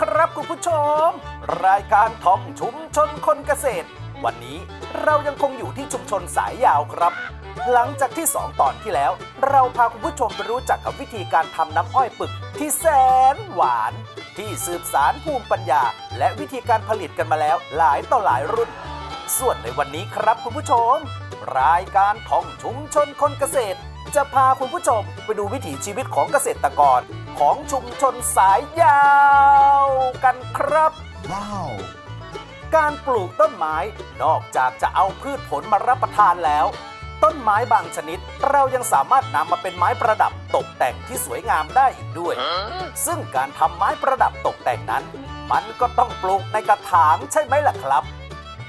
ครับคุณผู้ชม รายการท่องชุมชนคนเกษตร วันนี้เรายังคงอยู่ที่ชุมชนสายยาวครับ หลังจากที่ 2 ตอนที่แล้ว เราพาคุณผู้ชมไปรู้จักกับวิธีการทำน้ำอ้อยปึกที่แสนหวาน ที่สืบสารภูมิปัญญา และวิธีการผลิตกันมาแล้วหลายต่อหลายรุ่น ส่วนในวันนี้ครับคุณผู้ชม รายการท่องชุมชนคนเกษตร จะพาคุณผู้ชมไปดูวิถีชีวิตของเกษตรกร ของชุมชนสายยาวกันครับ Wow! การปลูกต้นไม้นอกจากจะเอาพืชผลมารับประทานแล้ว ต้นไม้บางชนิดเรายังสามารถนำมาเป็นไม้ประดับตกแต่งที่สวยงามได้อีกด้วย ซึ่งการทำไม้ประดับตกแต่งนั้น มันก็ต้องปลูกในกระถางใช่ไหมล่ะครับ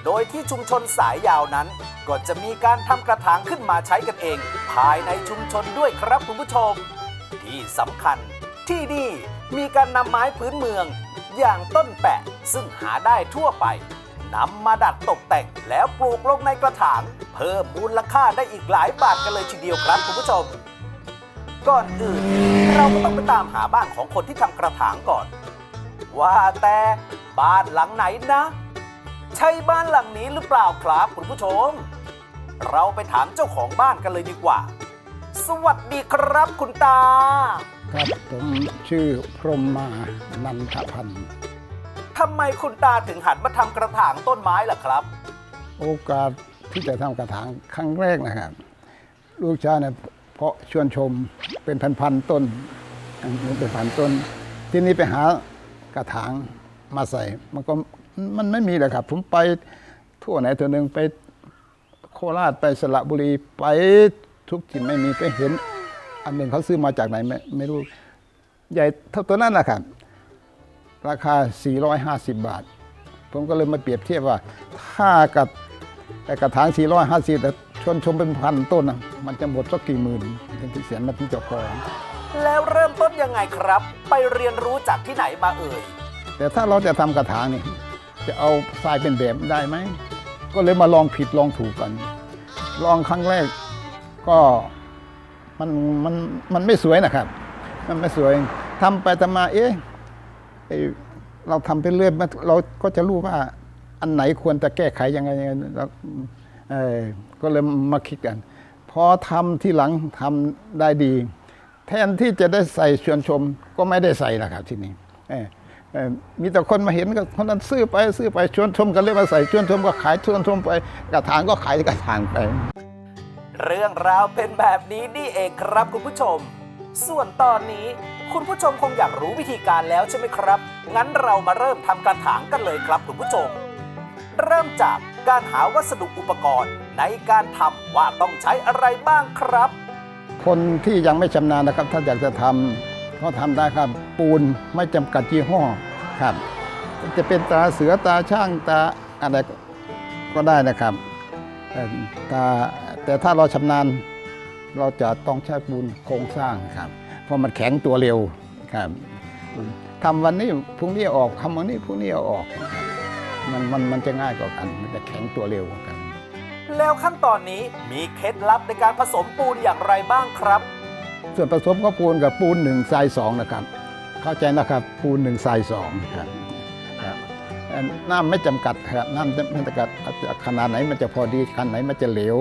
โดยที่ชุมชนสายยาวนั้นก็จะมีการทำกระถางขึ้นมาใช้กันเอง ภายในชุมชนด้วยครับคุณผู้ชม ที่สำคัญ ที่นี่มีการนำไม้พื้นเมือง อย่างต้นแปะซึ่งหาได้ทั่วไปนำมาดัดตกแต่งแล้วปลูกลงในกระถาง เพิ่มมูลค่าได้อีกหลายบาทกันเลยทีเดียวครับคุณผู้ชม ก่อนอื่น เราก็ต้องไปตามหาบ้านของคนที่ทำกระถางก่อน ว่าแต่บ้านหลังไหนนะ ใช่บ้านหลังนี้หรือเปล่าครับคุณผู้ชม เราไปถามเจ้าของบ้านกันเลยดีกว่า สวัสดีครับคุณตา ครับผมชื่อพรหมมานันทพันธ์ทำไมคุณตาถึงหันมาทำกระถางต้นไม้ล่ะครับ โอกาสที่จะทำกระถางครั้งแรกนะครับ ลูกชายเนี่ยเพาะชวนชมเป็นพันๆต้นเป็นพันต้น ที่นี้ไปหากระถางมาใส่ มันก็มันไม่มีเลยครับ ผมไปทั่วไหนตัวหนึ่งไปโคราชไปสระบุรีไปทุกที่ไม่มีไปเห็น อันหนึ่งเขาซื้อมาจากไหนไม่ไม่รู้ ใหญ่เท่าตัวนั้นนะครับราคา 450 บาท ผมก็เลยมาเปรียบเทียบว่า ถ้ากับแต่กระถาง 450 แต่ชวนชมเป็นพันต้นนะมันจะหมดสักกี่หมื่นถึงที่เสียนมาถึงจะพอแล้วเริ่มต้นยังไงครับ ไปเรียนรู้จากที่ไหนมาเอ่ย แต่ถ้าเราจะทำกระถางนี่ จะเอาทรายเป็นแบบได้ไหม ก็เลยมาลองผิดลองถูกกัน ลองครั้งแรกก็ มันมันมันไม่สวยนะครับ มันไม่สวยทำไปทำมาเอ๊ะเราทำไปเรื่อยเราก็จะรู้ว่าอันไหนควรจะแก้ไขยังไงยังไงแล้วเออก็เลยมาคิดกันพอทำที่หลังทำได้ดี แทนที่จะได้ใส่ชวนชมก็ไม่ได้ใส่นะครับที่นี่มีแต่คนมาเห็นก็คนนั้นซื้อไปซื้อไปชวนชมกันเลยมาใส่ชวนชมก็ขายชวนชมไปกระถางก็ขายกระถางไป เรื่องราวเป็นแบบนี้นี่เองครับคุณผู้ชม ส่วนตอนนี้คุณผู้ชมคงอยากรู้วิธีการแล้วใช่ไหมครับ งั้นเรามาเริ่มทำกระถางกันเลยครับคุณผู้ชม เริ่มจากการหาวัสดุอุปกรณ์ในการทำว่าต้องใช้อะไรบ้างครับ คนที่ยังไม่ชำนาญนะครับ ถ้าอยากจะทำก็ทำได้ครับ ปูนไม่จำกัดยี่ห้อครับ จะเป็นตาเสือตาช่างตาอะไรก็ได้นะครับเอ่ตา แต่ถ้าเราชำนาญเราจะต้องใช้ปูนโครงสร้างครับ เพราะมันแข็งตัวเร็วครับทำวันนี้พรุ่งนี้ออกทำวันนี้พรุ่งนี้เอาออกครับมันมันมันจะง่ายกว่ากัน มันจะแข็งตัวเร็วกว่ากัน แล้วขั้นตอนนี้มีเคล็ดลับในการผสมปูนอย่างไรบ้างครับ ส่วนผสมก็ปูนกับปูนหนึ่งทรายสองนะครับ เข้าใจนะครับปูนหนึ่งทรายสองครับครับเอ่อ น้ำไม่จำกัดครับน้ำไม่จำกัดขนาดไหนมันจะพอดีขนาดไหนมันจะเหลว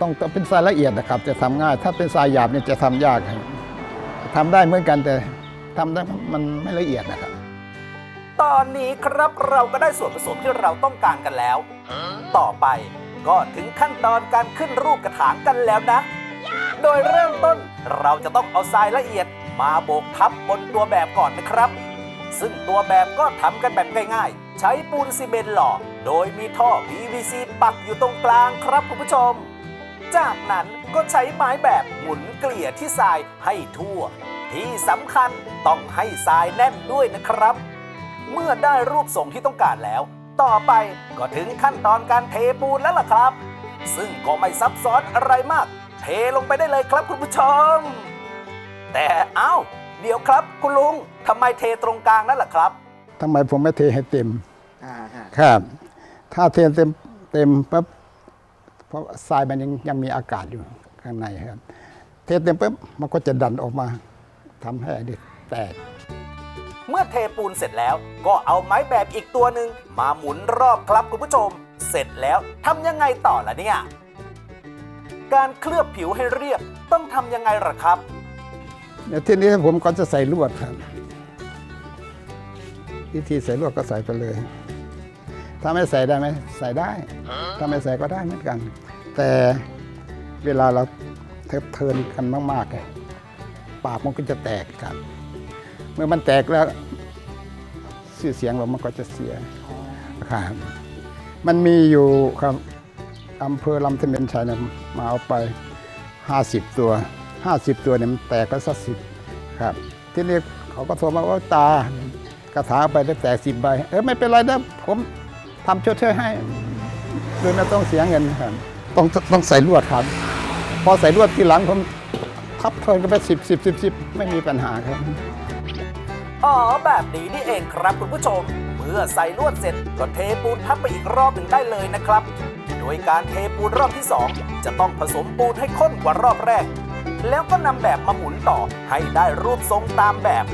ต้องเป็นทรายละเอียดนะครับ จะทำง่าย ถ้าเป็นทรายหยาบเนี่ยจะทำยากครับทำได้เหมือนกันแต่ทำได้มันไม่ละเอียดนะครับ ตอนนี้ครับเราก็ได้ส่วนผสมที่เราต้องการกันแล้ว ต่อไปก็ถึงขั้นตอนการขึ้นรูปกระถางกันแล้วนะ โดยเริ่มต้นเราจะต้องเอาทรายละเอียดมาโบกทับบนตัวแบบก่อนนะครับ ซึ่งตัวแบบก็ทำกันแบบง่ายๆ ใช้ปูนซีเมนต์หล่อ โดยมีท่อ PVC ปักอยู่ตรงกลางครับคุณผู้ชม จากนั้นก็ใช้ไม้แบบหมุนเกลี่ยที่ทรายให้ทั่ว ที่สำคัญต้องให้ทรายแน่นด้วยนะครับ เมื่อได้รูปทรงที่ต้องการแล้ว ต่อไปก็ถึงขั้นตอนการเทปูนแล้วล่ะครับ ซึ่งก็ไม่ซับซ้อนอะไรมาก เทลงไปได้เลยครับคุณผู้ชม แต่เอ้า เดี๋ยวครับ คุณลุงทำไมเทตรงกลางนั่นล่ะครับ ทำไมผมไม่เทให้เต็ม อ่าฮะครับ ถ้าเทเต็มเต็มปั๊บเพราะทรายมันยังยังมีอากาศอยู่ข้างในครับ เทเต็มปั๊บมันก็จะดันออกมาทำให้อันนี้แตก เมื่อเทปูนเสร็จแล้วก็เอาไม้แบบอีกตัวหนึ่งมาหมุนรอบครับคุณผู้ชม เสร็จแล้วทำยังไงต่อล่ะเนี่ย การเคลือบผิวให้เรียบต้องทำยังไงล่ะครับ เดี๋ยวทีนี้ผมก็จะใส่ลวดครับวิธีใส่ลวดก็ใส่ไปเลย ถ้าไม่ใส่ได้ไหมใส่ได้ ถ้าไม่ใส่ก็ได้เหมือนกัน แต่เวลาเราเทิบเทินกันมากๆอะปากมันก็จะแตกครับ เมื่อมันแตกแล้วชื่อเสียงเรามันก็จะเสียครับมันมีอยู่ครับอำเภอลำเทเมนชัยเนี่ยมาเอาไป 50 ตัว 50 ตัวเนี่ยมันแตกก็สักสิบครับ ที่นี่เขาก็โทรมาว่าตากระถาไปได้แตกสิบใบ เออไม่เป็นไรนะผมทำชดเชยให้โดยไม่ต้องเสียเงินครับ ต้องต้องใส่ลวดครับ พอใส่ลวดทีหลังผมทับเทินกันไปสิบสิบสิบสิบไม่มีปัญหาครับ อ๋อแบบนี้นี่เองครับคุณผู้ชม เมื่อใส่ลวดเสร็จก็เทปูนทับไปอีกรอบหนึ่งได้เลยนะครับ โดยการเทปูนรอบที่ 2 จะต้องผสมปูนให้ข้นกว่ารอบแรก แล้วก็นำแบบมาหมุนต่อให้ได้รูปทรงตามแบบ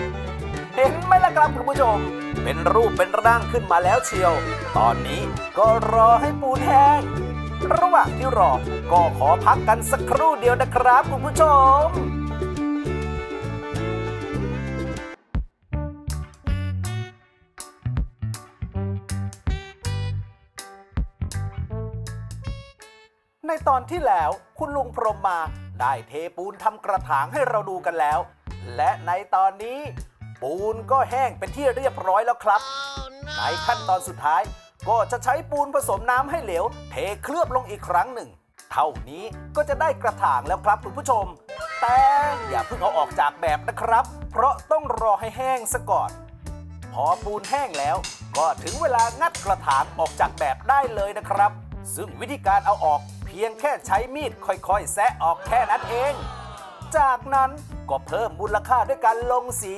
เห็นไหมล่ะครับคุณผู้ชม เป็นรูปเป็นร่างขึ้นมาแล้วเชียว ตอนนี้ก็รอให้ปูนแห้ง ระหว่างที่รอ ก็ขอพักกันสักครู่เดียวนะครับคุณผู้ชมในตอนที่แล้วคุณลุงพรมมา ได้เทปูนทำกระถางให้เราดูกันแล้ว และในตอนนี้ ปูนก็แห้งเป็นที่เรียบร้อยแล้วครับ ในขั้นตอนสุดท้าย ก็จะใช้ปูนผสมน้ำให้เหลว เทเคลือบลงอีกครั้งหนึ่ง เท่านี้ก็จะได้กระถางแล้วครับคุณผู้ชม แต่อย่าเพิ่งเอาออกจากแบบนะครับ เพราะต้องรอให้แห้งซะก่อน พอปูนแห้งแล้ว ก็ถึงเวลางัดกระถางออกจากแบบได้เลยนะครับ ซึ่งวิธีการเอาออก พียงแค่ใช้มีดค่อยๆ แซะออกแค่นั้นเอง จากนั้นก็เพิ่มมูลค่าด้วยการลงสี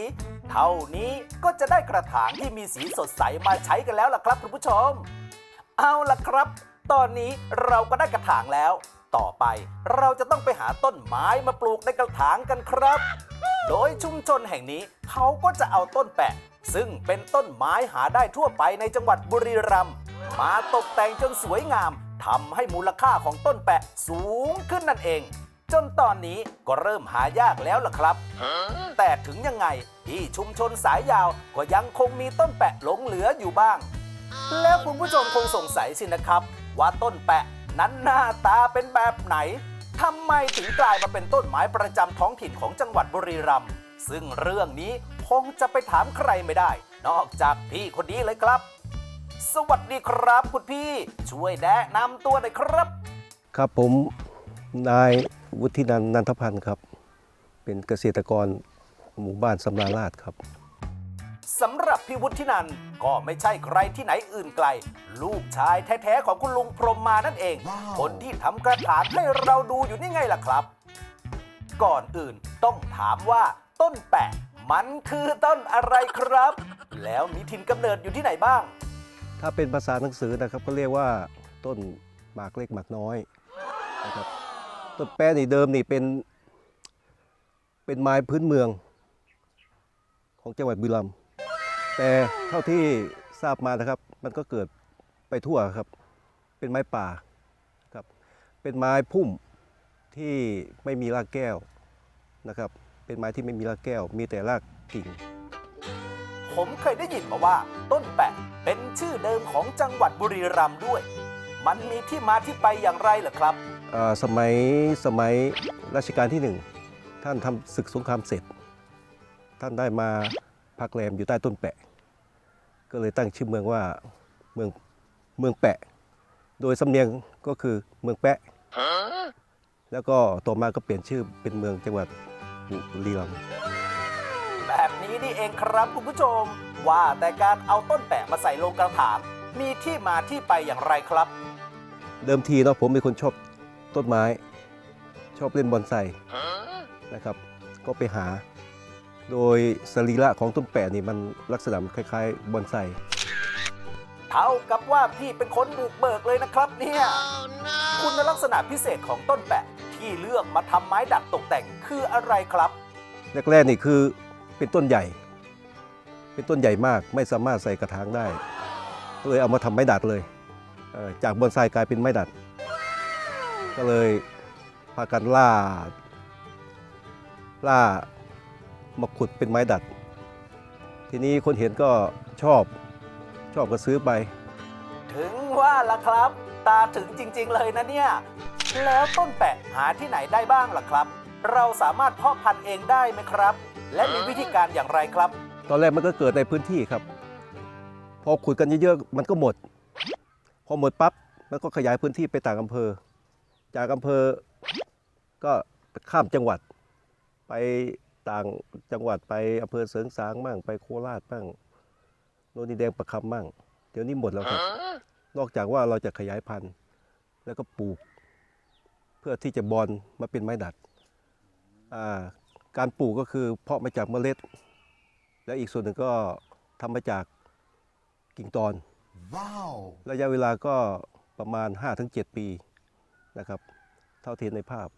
เท่านี้ก็จะได้กระถางที่มีสีสดใสมาใช้กันแล้วล่ะครับคุณผู้ชม เอาล่ะครับ ตอนนี้เราก็ได้กระถางแล้ว ต่อไปเราจะต้องไปหาต้นไม้มาปลูกในกระถางกันครับ โดยชุมชนแห่งนี้เขาก็จะเอาต้นแปะ ซึ่งเป็นต้นไม้หาได้ทั่วไปในจังหวัดบุรีรัมย์มาตกแต่งจนสวยงาม ทำให้มูลค่าของต้นแปะสูงขึ้นนั่นเอง จนตอนนี้ก็เริ่มหายากแล้วล่ะครับ แต่ถึงยังไงที่ชุมชนสายยาวก็ยังคงมีต้นแปะหลงเหลืออยู่บ้าง แล้วคุณผู้ชมคงสงสัยสินะครับ ว่าต้นแปะนั้นหน้าตาเป็นแบบไหนทำไมถึงกลายมาเป็นต้นไม้ประจำท้องถิ่นของจังหวัดบุรีรัมย์ซึ่งเรื่องนี้คงจะไปถามใครไม่ได้ นอกจากพี่คนนี้เลยครับ สวัสดีครับ คุณพี่ ช่วยแนะนำตัวหน่อยครับ ครับผมนายวุฒินันท์นันทพันธ์ครับ เป็นเกษตรกรหมู่บ้านสำราญราชครับ สำหรับพี่วุฒินันท์ก็ไม่ใช่ใครที่ไหนอื่นไกล ลูกชายแท้ๆของคุณลุงพรหมมานั่นเอง คนที่ทำกระถางให้เราดูอยู่นี่ไงล่ะครับ ก่อนอื่นต้องถามว่าต้นแปะมันคือต้นอะไรครับ แล้วมีถิ่นกำเนิดอยู่ที่ไหนบ้าง ถ้าเป็นภาษาหนังสือนะครับก็เรียกว่าต้นหมากเล็กหมากน้อยนะครับต้นแป้นี่เดิมนี่เป็น เป็นไม้พื้นเมือง ของจังหวัดบุรีรัมย์แต่เท่าที่ทราบมานะครับ มันก็เกิดไปทั่วครับ เป็นไม้ป่าครับเป็นไม้พุ่มที่ไม่มีรากแก้วนะครับ เป็นไม้ที่ไม่มีรากแก้ว มีแต่รากกิ่ง ผมเคยได้ยินมาว่าต้นแปะเป็นชื่อเดิมของจังหวัดบุรีรัมย์ด้วย มันมีที่มาที่ไปอย่างไรเหรอครับอ่าสมัยสมัยรัชกาลที่หนึ่งท่านทำศึกสงครามเสร็จ ท่านได้มาพักแรมอยู่ใต้ต้นแปะ ก็เลยตั้งชื่อเมืองว่าเมืองเมืองแปะ โดยสำเนียงก็คือเมืองแปะ แล้วก็ต่อมาก็เปลี่ยนชื่อเป็นเมืองจังหวัดบุรีรัมย์แบบ นี้นี่เองครับคุณผู้ชม ว่าแต่การเอาต้นแปะมาใส่ลงกระถางมีที่มาที่ไปอย่างไรครับ เดิมทีเนาะผมเป็นคนชอบต้นไม้ ชอบเล่นบอนไซนะครับ ก็ไปหา โดยสรีระของต้นแปะนี่มันลักษณะคล้ายๆบอนไซเท่ากับว่าพี่เป็นคนบุกเบิกเลยนะครับเนี่ยคุณลักษณะพิเศษของต้นแปะที่เลือกมาทำไม้ดัดตกแต่งคืออะไรครับ แรกๆนี่คือ เป็นต้นใหญ่ เป็นต้นใหญ่มากไม่สามารถใส่กระถางได้ก็เลยเอามาทำไม้ดัดเลย จากบอนไซกลายเป็นไม้ดัด ก็เลยพากันล่า ล่ามาขุดเป็นไม้ดัด ทีนี้คนเห็นก็ชอบชอบก็ซื้อไป ถึงว่าล่ะครับ ตาถึงจริง ๆ เลยนะเนี่ย แล้วต้นแปะหาที่ไหนได้บ้างล่ะครับ เราสามารถเพาะพันธุ์เองได้ไหมครับ และมีวิธีการอย่างไรครับ ตอนแรกมันก็เกิดในพื้นที่ครับ พอขุดกันเยอะๆมันก็หมด พอหมดปั๊บมันก็ขยายพื้นที่ไปต่างอำเภอ จากอำเภอก็ข้ามจังหวัด ไปต่างจังหวัดไปอำเภอเสริงสางมั่งไปโคราชมั่งโนนดินแดงประคำมั่งเดี๋ยวนี้หมดแล้วครับ นอกจากว่าเราจะขยายพันธุ์ แล้วก็ปลูก เพื่อที่จะบอลมาเป็นไม้ดัดอ่า การปลูกก็คือเพาะมาจากเมล็ด และอีกส่วนหนึ่งก็ทำมาจากกิ่งตอนระยะเวลาก็ประมาณ 5-7 ปีนะครับ เท่าที่เห็นในภาพ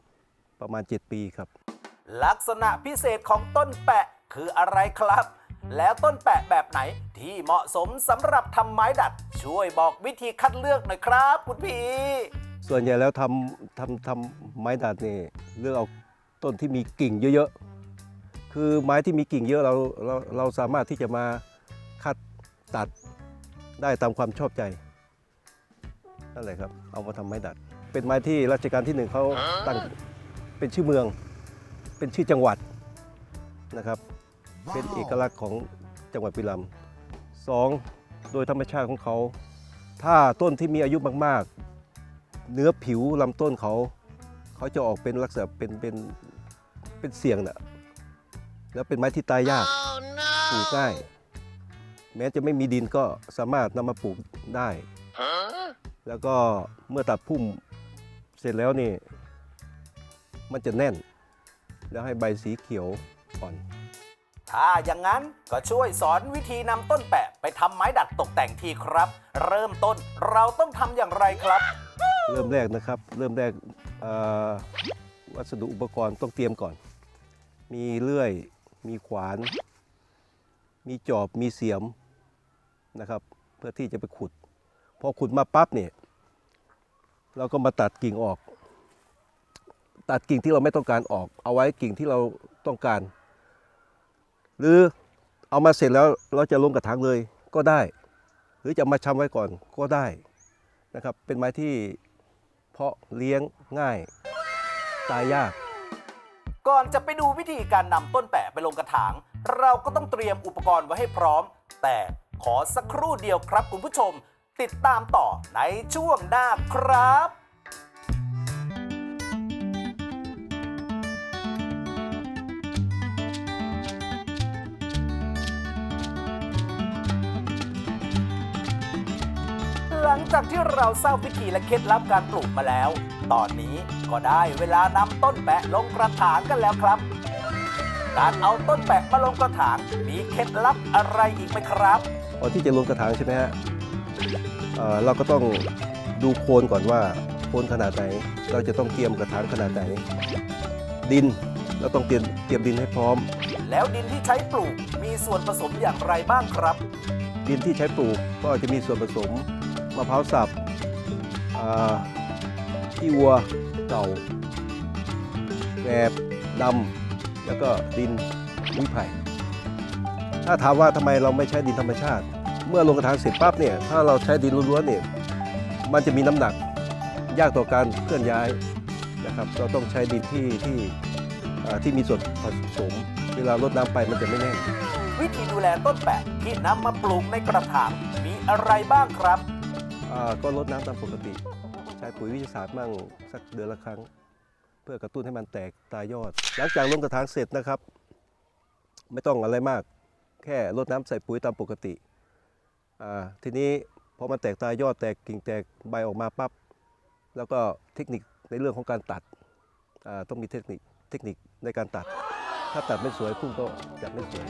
ประมาณ 7 ปีครับ ลักษณะพิเศษของต้นแปะคืออะไรครับ แล้วต้นแปะแบบไหนที่เหมาะสมสำหรับทำไม้ดัด ช่วยบอกวิธีคัดเลือกหน่อยครับ คุณพี่ ส่วนใหญ่แล้วทำทำทำไม้ดัดนี่เลือกเอา ต้นที่มีกิ่งเยอะๆ คือไม้ที่มีกิ่งเยอะเราเราเราสามารถที่จะมาคัดตัดได้ตามความชอบใจนั่นแหละครับ เอามาทำไม้ดัด เป็นไม้ที่รัชกาลที่หนึ่งเขาตั้งเป็นชื่อเมือง เป็นชื่อจังหวัดนะครับ เป็นเอกลักษณ์ของจังหวัดบุรีรัมย์สองโดยธรรมชาติของเขา ถ้าต้นที่มีอายุมากๆ เนื้อผิวลำต้นเขา เขาจะออกเป็นลักษณะเป็นเป็น เป็นเสียงน่ะแล้วเป็นไม้ที่ตายยากปลูกง่ายแม้จะไม่มีดินก็สามารถนำมาปลูกได้ แล้วก็เมื่อตัดพุ่มเสร็จแล้วนี่ มันจะแน่น แล้วให้ใบสีเขียวอ่อน ถ้าอย่างนั้นก็ช่วยสอนวิธีนำต้นแปะไปทำไม้ดัดตกแต่งทีครับ เริ่มต้นเราต้องทำอย่างไรครับ เริ่มแรกนะครับ เริ่มแรกเอ่อวัสดุอุปกรณ์ต้องเตรียมก่อน มีเลื่อย มีขวาน มีจอบ มีเสียมนะครับ เพื่อที่จะไปขุด พอขุดมาปั๊บเนี่ยเราก็มาตัดกิ่งออก ตัดกิ่งที่เราไม่ต้องการออก เอาไว้กิ่งที่เราต้องการ หรือเอามาเสร็จแล้วเราจะลงกระถางเลยก็ได้ หรือจะมาชำไว้ก่อนก็ได้นะครับ เป็นไม้ที่เพาะเลี้ยงง่าย ตายยาก ก่อนจะไปดูวิธีการนำต้นแปะไปลงกระถาง เราก็ต้องเตรียมอุปกรณ์ไว้ให้พร้อม แต่ขอสักครู่เดียวครับคุณผู้ชม ติดตามต่อในช่วงหน้าครับหลังจากที่เราทราบวิธีและเคล็ดลับการปลูกมาแล้ว ตอนนี้ก็ได้เวลานำต้นแปะลงกระถางกันแล้วครับ การเอาต้นแปะมาลงกระถางมีเคล็ดลับอะไรอีกไหมครับพอที่จะลงกระถางใช่ไหมฮะเอ่อเราก็ต้องดูโคนก่อนว่าโคนขนาดไหน เราจะต้องเตรียมกระถางขนาดไหน ดินเราต้องเตรียมเตรียมดินให้พร้อม แล้วดินที่ใช้ปลูกมีส่วนผสมอย่างไรบ้างครับ ดินที่ใช้ปลูกก็จะมีส่วนผสมมะพร้าวสับอ่า ขี้วัวเก่าแกลบดำแล้วก็ดินมุ้ยไผ่ถ้าถามว่าทำไมเราไม่ใช้ดินธรรมชาติ เมื่อลงกระถางเสร็จปั๊บเนี่ยถ้าเราใช้ดินล้วนๆเนี่ยมันจะมีน้ำหนักยากต่อการเคลื่อนย้ายนะครับเราต้องใช้ดินที่ที่อ่าที่มีส่วนผสม เวลารดน้ำไปมันจะไม่แน่นวิธีดูแลต้นแปะที่นำมาปลูกในกระถางมีอะไรบ้างครับอ่าก็ลดน้ำตามปกติใช้ปุ๋ยวิทยาศาสตร์มั่งสักเดือนละครั้ง เพื่อกระตุ้นให้มันแตกตายยอด หลังจากลงกระถางเสร็จนะครับ ไม่ต้องอะไรมาก แค่ลดน้ำใส่ปุ๋ยตามปกติทีนี้พอมันแตกตายยอดแตกกิ่งแตกใบออกมาปั๊บแล้วก็เทคนิคในเรื่องของการตัดต้องมีเทคนิคเทคนิคในการตัด ถ้าตัดไม่สวยพุ่มก็จะไม่สวย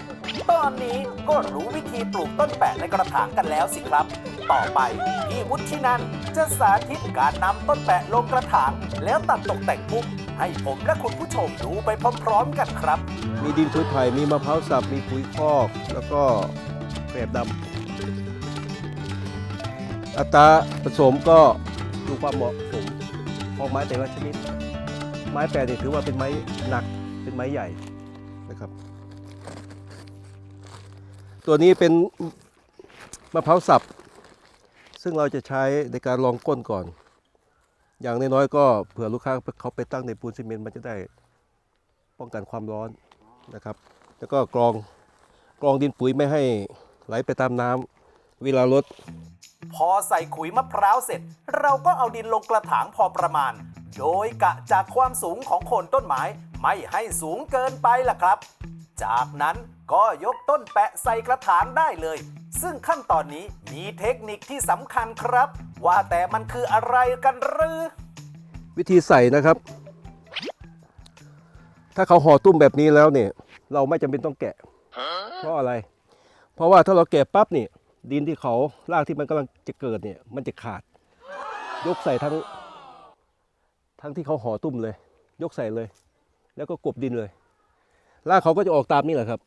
ตอนนี้ก็รู้วิธีปลูกต้นแปะในกระถางกันแล้วสิครับ ต่อไปพี่วุฒินันท์จะสาธิตการนำต้นแปะลงกระถาง แล้วตัดตกแต่งพุ่มให้ผมและคุณผู้ชมดูไปพร้อมๆกันครับ มีดินทุยไผ่มีมะพร้าวสับ มีปุ๋ยคอก แล้วก็แบบดำอัตราผสมก็ดูความเหมาะสมของไม้แต่ละชนิด ไม้แปรนี่ถือว่าเป็นไม้หนักเป็นไม้ใหญ่ นะครับ ตัวนี้เป็นมะพร้าวสับ ซึ่งเราจะใช้ในการรองก้นก่อน อย่างน้อยๆก็เผื่อลูกค้าเขาไปตั้งในปูนซีเมนต์มันจะได้ป้องกันความร้อนนะครับ แล้วก็กรองกรองดินปุ๋ยไม่ให้ไหลไปตามน้ำเวลารดพอใส่ขุยมะพร้าวเสร็จ เราก็เอาดินลงกระถางพอประมาณ โดยกะจากความสูงของโคนต้นไม้ ไม่ให้สูงเกินไปล่ะครับ จากนั้นก็ยกต้นแปะใส่กระถางได้เลย ซึ่งขั้นตอนนี้มีเทคนิคที่สำคัญครับ ว่าแต่มันคืออะไรกันหรือ วิธีใส่นะครับ ถ้าเขาห่อตุ้มแบบนี้แล้วเนี่ยเราไม่จำเป็นต้องแกะ เพราะอะไร เพราะว่าถ้าเราแกะปั๊บเนี่ยดินที่เขารากที่มันกำลังจะเกิดเนี่ยมันจะขาด ยกใส่ทั้ง ทั้งที่เขาห่อตุ้มเลย ยกใส่เลย แล้วก็กบดินเลย รากเขาก็จะออกตามนี่แหละครับ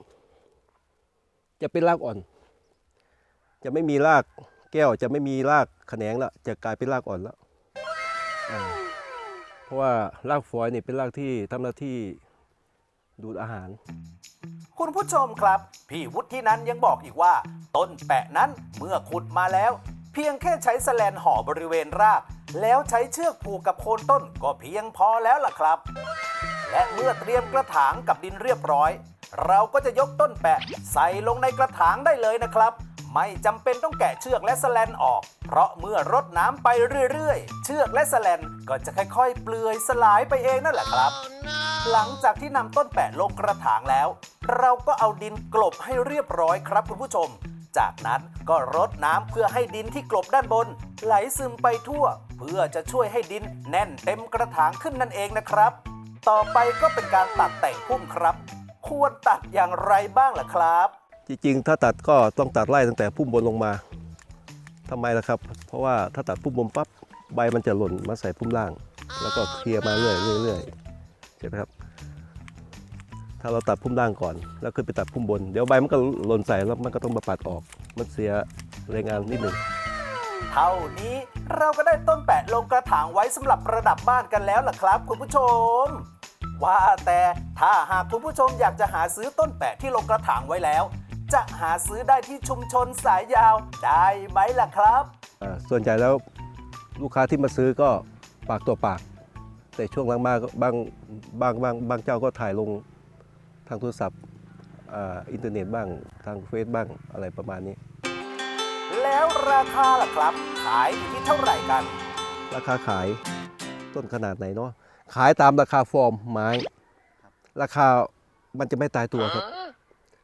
จะเป็นรากอ่อน จะไม่มีรากแก้วจะไม่มีรากแขนงละจะกลายเป็นรากอ่อนแล้ว เพราะว่ารากฝอยนี่เป็นรากที่ทำหน้าที่ดูดอาหาร คุณผู้ชมครับ พี่วุฒินั้นยังบอกอีกว่า ต้นแปะนั้นเมื่อขุดมาแล้ว เพียงแค่ใช้แสแลนห่อบริเวณราก แล้วใช้เชือกผูกกับโคนต้นก็เพียงพอแล้วล่ะครับ และเมื่อเตรียมกระถางกับดินเรียบร้อย เราก็จะยกต้นแปะใส่ลงในกระถางได้เลยนะครับ ไม่จำเป็นต้องแกะเชือกและสแลนออก เพราะเมื่อรดน้ำไปเรื่อยๆ เชือกและสแลนก็จะค่อยๆ เปลือยสลายไปเองนั่นแหละครับ หลังจากที่นำต้นแปะลงกระถางแล้ว เราก็เอาดินกลบให้เรียบร้อยครับคุณผู้ชมจากนั้นก็รดน้ำเพื่อให้ดินที่กลบด้านบน ไหลซึมไปทั่ว เพื่อจะช่วยให้ดินแน่นเต็มกระถางขึ้นนั่นเองนะครับ ต่อไปก็เป็นการตัดแต่งพุ่มครับ ควรตัดอย่างไรบ้างล่ะครับ จริงๆ ถ้าตัดก็ต้องตัดไล่ตั้งแต่พุ่มบนลงมาทำไมล่ะครับ เพราะว่าถ้าตัดพุ่มบนปั๊บใบมันจะหล่นมาใส่พุ่มล่าง แล้วก็เคลียร์มาเรื่อยๆเรื่อยๆใช่ไหมครับ ถ้าเราตัดพุ่มล่างก่อน แล้วขึ้นไปตัดพุ่มบน เดี๋ยวใบมันก็หล่นใส่แล้วมันก็ต้องมาปัดออก มันเสียแรงงานนิดหนึ่ง เท่านี้เราก็ได้ต้นแปะลงกระถางไว้สำหรับประดับบ้านกันแล้วล่ะครับ คุณผู้ชม ว่าแต่ถ้าหากคุณผู้ชมอยากจะหาซื้อต้นแปะที่ลงกระถางไว้แล้ว จะหาซื้อได้ที่ชุมชนสายยาวได้ไหมล่ะครับ อ่าส่วนใหญ่แล้วลูกค้าที่มาซื้อก็ปากต่อปาก แต่ช่วงหลังมาก็บางบางบางบางเจ้าก็ถ่ายลงทางโทรศัพท์อ่าอินเทอร์เน็ตบ้างทางเฟซบ้างอะไรประมาณนี้ ราคาล่ะครับ ขายอยู่ที่เท่าไหร่กัน ราคาขายต้นขนาดไหนเนาะขายตามราคาฟอร์มไม้ ราคามันจะไม่ตายตัวครับ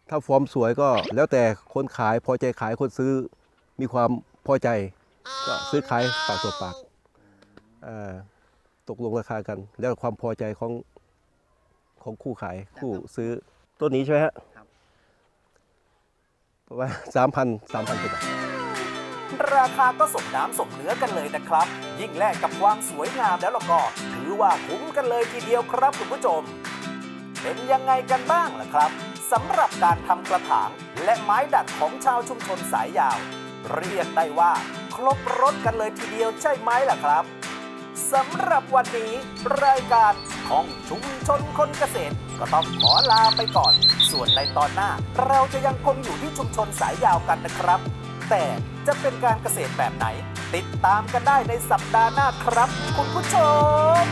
ถ้าฟอร์มสวยก็แล้วแต่คนขายพอใจขายคนซื้อมีความพอใจ ก็ซื้อขายปากต่อปากอ่าตกลงราคากัน แล้วความพอใจของของคู่ขายคู่ซื้อต้นนี้ใช่ไหมฮะประมาณสามพันสามพันกว่าบาท ราคาก็สมน้ำสมเนื้อกันเลยนะครับ ยิ่งแลกกับความสวยงามแล้วล่ะก็ ถือว่าคุ้มกันเลยทีเดียวครับคุณผู้ชม เป็นยังไงกันบ้างล่ะครับสำหรับการทำกระถางและไม้ดัดของชาวชุมชนสายยาว เรียกได้ว่า ครบรถกันเลยทีเดียวใช่ไหมล่ะครับสำหรับวันนี้ รายการของชุมชนคนเกษตร ก็ต้องขอลาไปก่อน ส่วนในตอนหน้า เราจะยังคงอยู่ที่ชุมชนสายยาวกันนะครับ แต่จะเป็นการเกษตรแบบไหน ติดตามกันได้ในสัปดาห์หน้าครับ คุณผู้ชม